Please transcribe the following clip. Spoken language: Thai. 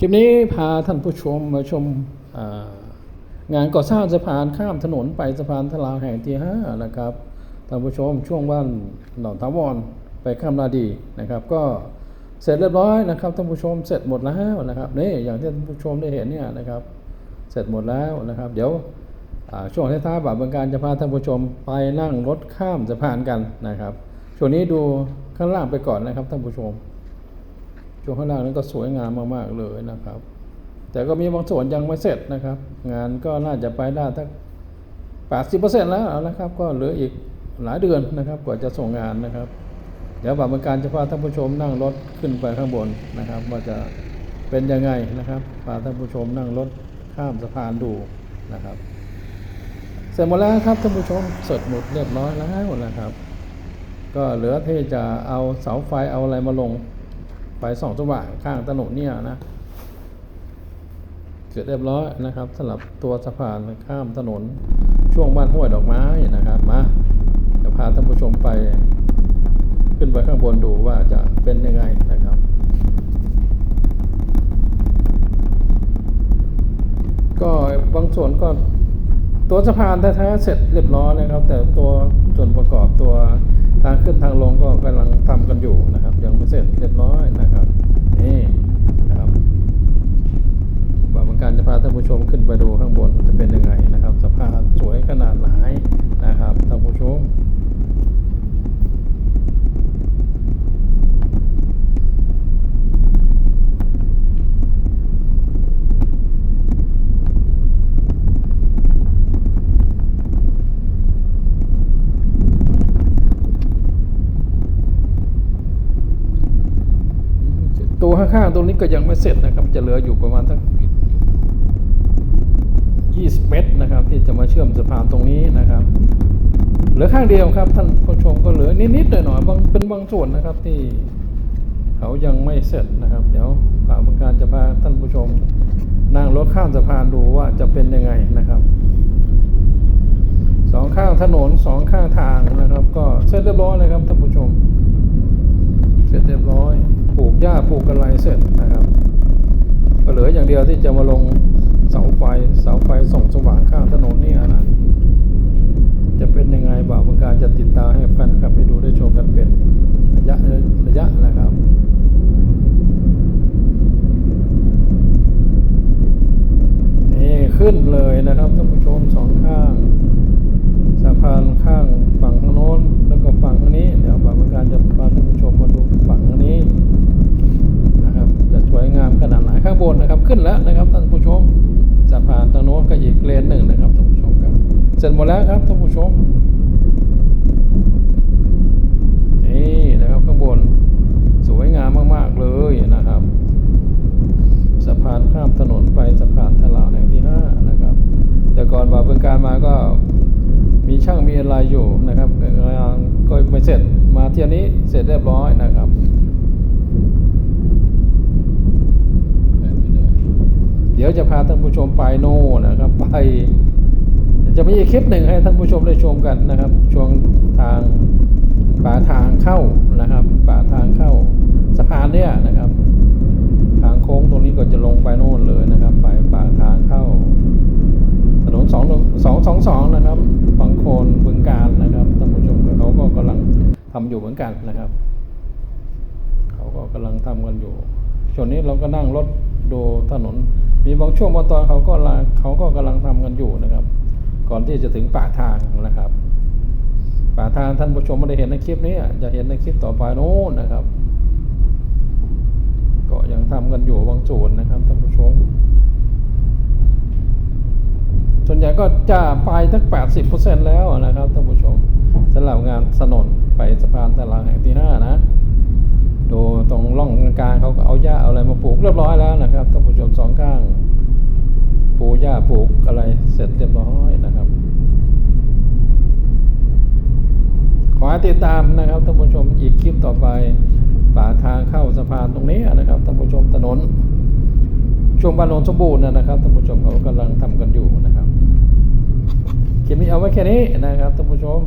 คลิปนี้พาท่านผู้ชมมาชมางานก่อสร้างสะพานข้ามถนนไปสะพานทลาแห่งที่ห้านะครับท่านผู้ชมช่วงบ้านหนองทาวรไปข้ามนาดีนะครับ ก็เสร็จเรียบร้อยนะครับท่านผู้ชมเสร็จหมดแล้วนะครับนี่อย่างที่ท่านผู้ชมได้เห็นเนี่ยนะครับ เสร็จหมดแล้วนะครับ เดี๋ยวช่วงท้ายๆบ่าบางการจะพาท่านผู้ชมไปนั่งรถข้ามสะพานกันนะครับช่วงนี้ดูข้างล่างไปก่อนนะครับท่านผู้ชม ช่วงข้างล่างนั้นก็สวยงามมากๆเลยนะครับ แต่ก็มีบางส่วนยังไม่เสร็จนะครับ งานก็น่าจะไปได้ทั้ง80%แล้วนะครับ ก็เหลืออีกหลายเดือนนะครับกว่าจะส่งงานนะครับ เดี๋ยวบ่ายบางการจะพาท่านผู้ชมนั่งรถขึ้นไปข้างบนนะครับ ว่าจะเป็นยังไงนะครับพาท่านผู้ชมนั่งรถข้ามสะพานดูนะครับ เสร็จหมดแล้วครับท่านผู้ชมเสร็จหมดเรียบร้อยแล้วนะครับ ก็เหลือที่จะเอาเสาไฟเอาอะไรมาลง ไฟสองสว่างข้างถนนเนี่ยนะเสร็จเรียบร้อยนะครับสำหรับตัวสะพานข้ามถนนช่วงบ้านห้วยดอกไม้นะครับมาจะพาท่านผู้ชมไป ขึ้นไปข้างบนดูว่าจะเป็นยังไงนะครับ ก็บางส่วนก็ตัวสะพานแท้ๆเสร็จเรียบร้อยนะครับ แต่ตัวส่วนประกอบตัว ทางขึ้นทางลงก็กำลังทำกันอยู่นะครับ ยังไม่เสร็จเรียบร้อยนะครับนี่นะครับว่าบางการจะพาท่านผู้ชมขึ้นไปดูข้างบนจะเป็นยังไงนะครับ สะพานสวยขนาดไหนนะครับท่านผู้ชม ตัว ข้างๆตรงนี้ก็ยังไม่เสร็จนะครับจะเหลืออยู่ประมาณสัก20เมตรนะครับ ที่จะมาเชื่อมสะพานตรงนี้นะครับ เหลือข้างเดียวครับ ท่านผู้ชมก็เหลือนิดๆหน่อยๆบางเป็นบางส่วนนะครับที่เขายังไม่เสร็จนะครับ เดี๋ยวฝ่ายบริการจะพาท่านผู้ชมนั่งรถข้ามสะพานดูว่าจะเป็นยังไงนะครับสองข้างถนนสองข้างทางนะครับ ก็เสร็จเรียบร้อยเลยครับท่านผู้ชม เสร็จเรียบร้อย ปลูกหญ้าปลูกอะไรเสร็จนะครับ ก็เหลืออย่างเดียวที่จะมาลงเสาไฟเสาไฟส่องสว่างข้างถนนนี่นะจะเป็นยังไงบ่าวบางการจะติดตามให้แฟนคลับไปดูได้ชมกันเป็นระยะระยะนะครับนี่ขึ้นเลยนะครับท่านผู้ชมสองข้าง สะพานข้างฝั่งทางโน้นแล้วก็ฝั่ง เสร็จหมดแล้วครับท่านผู้ชมนี่นะครับข้างบน สวยงามมาก ๆ เลยนะครับ สะพานข้ามถนนไปสะพานทลาวแห่งที่ห้านะครับ แต่ก่อนบ่าเพิ่งการมาก็มีช่างมีอะไรอยู่นะครับงานก็ไม่เสร็จมาเที่ยวนี้เสร็จเรียบร้อยนะครับเดี๋ยวจะพาท่านผู้ชมไปโน่นนะครับ ไป จะมีอีกคลิปหนึ่งให้ท่านผู้ชมได้ชมกันนะครับ ช่วงทางป่าทางเข้านะครับ ป่าทางเข้าสะพานเนี่ยนะครับ ทางโค้งตรงนี้ก็จะลงไปโน่นเลยนะครับ ไปป่าทางเข้า ถนนสองสองสองสองนะครับบางโคนบึงการนะครับท่านผู้ชมเขาก็กำลังทำอยู่เหมือนกันนะครับเขาก็กำลังทำกันอยู่ช่วงนี้เราก็นั่งรถดูถนน มีบางช่วงบางตอนเขาก็เขาก็กำลังทำกันอยู่นะครับ ก่อนที่จะถึงป่าทางนะครับป่าทางท่านผู้ชมไม่ได้เห็นในคลิปนี้จะเห็นในคลิปต่อไปโน้นนะครับ ก็ยังทำกันอยู่บางส่วนนะครับท่านผู้ชม ส่วนใหญ่ก็จะไปทั้ง 80%แล้วนะครับท่านผู้ชมสำหรับงานถนนไปสะพานตลาดแห่งที่ 5 นะดูตรงร่องกลางเขาก็เอาหญ้าเอาอะไรมาปลูกเรียบร้อยแล้วนะครับท่านผู้ชมสองข้าง ปูหญ้าปลูกอะไรเสร็จเรียบร้อยนะครับ ขอติดตามนะครับท่านผู้ชมอีกคลิปต่อไปป่าทางเข้าสะพานตรงนี้นะครับท่านผู้ชมถนนช่วงบ้านโนนสมบูรณ์นะครับท่านผู้ชมเขากำลังทำกันอยู่นะครับคลิปนี้เอาไว้แค่นี้นะครับท่านผู้ชม